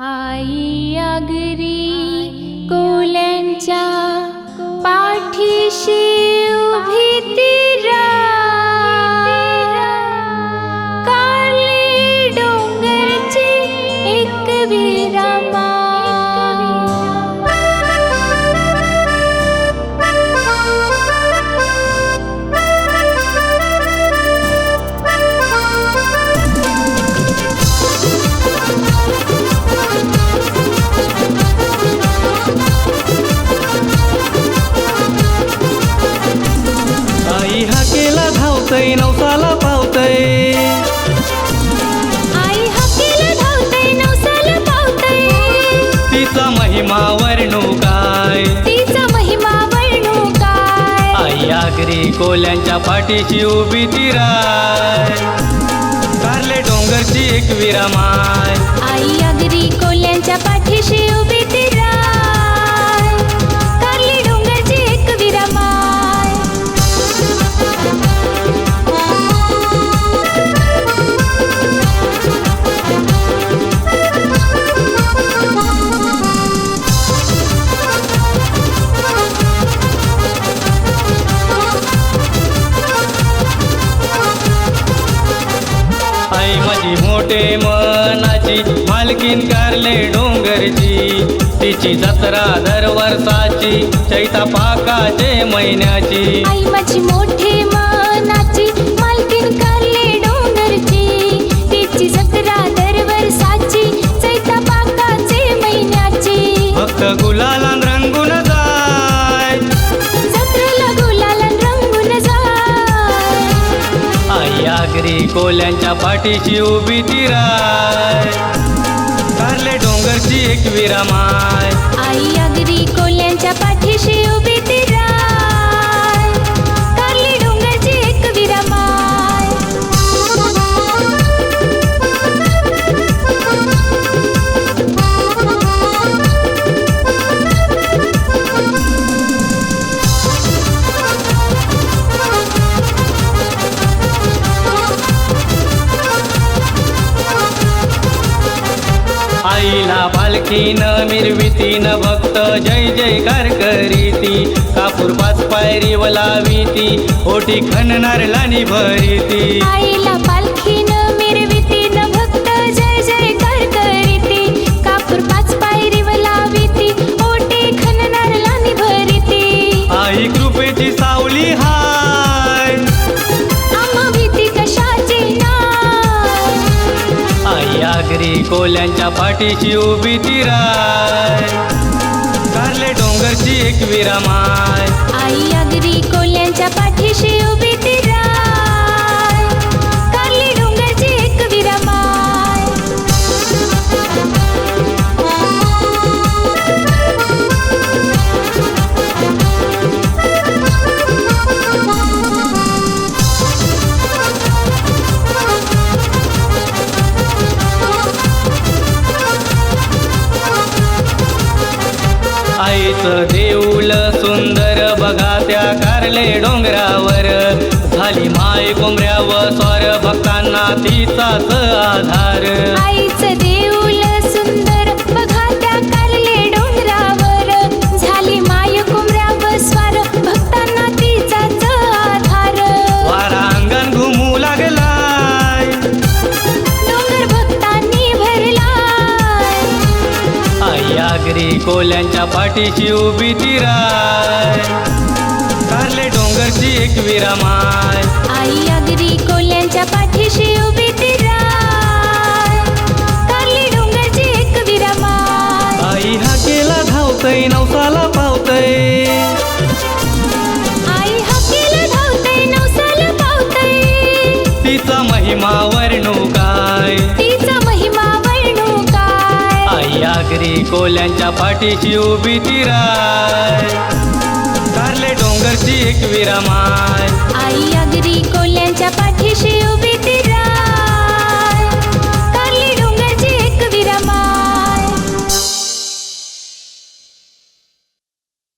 आई आगरि कोलं च पाठिवती धावतय नवसाला पावतय. तिचा महिमा वर्णू काय? तिचा महिमा वर्णू काय? आई आगरी कोल्यांच्या पाठीशी उभी ती राय. कारले डोंगरची एक विरामाय. आई मोठे मनाची मालकीन कारले डोंगरची. तिची जत्रा दर वर्षाची चैता पाकाचे महिन्याची. आई माझी मोठे मनाची मालकीन कारले डोंगरची. तिची जत्रा दरवर्षाची चैता पाकाचे महिन्याची. फक्त गुलाला आगरी कोल्यांच्या पाठीशी उभी ती राय. कारले डोंगरची एक विरामाय. आई अगरी कोल्यांच्या पाठीशी उभी पालखीनं मिरवितीन भक्त जय जयकार करीती. कापूर पाच पायरी वलाविती ओटी खणणार लानी भरीती. आईला पालखीनं मिरवितीनं भक्त जय जयकार करीती. कापूर पाच पायरी लाविती ओटे खणणार लानी भरीती. आई कृपेची सावली हाय कोल्यांच्या पाठीशी उभी ती राय कारले डोंगरची एक विरामाय. आई अगदी कोल्यांच्या पाठीशी आईचं देऊल सुंदर बघा त्या कारले डोंगरावर. झाली माय कोंबऱ्यावर स्वर भक्तांना तिचाच आधार. कोल्यांच्या पाठीशी उभी ती राय. कारले डोंगरची एक विरामाय. आई अगरी कोल्यांच्या पाठीशी उभी ती राय. कारली डोंगरची एक विरामाय. आई हाकेला धावतय नवसाला पावतय. आई हकेला धावतय नवसाला पावतय. तिचा महिमा आई कोल्यांच्या पाठीशी उभी ती राय. कारले डोंगरची एक विरामाय. आई अगरी कोल्यांच्या पाठीशी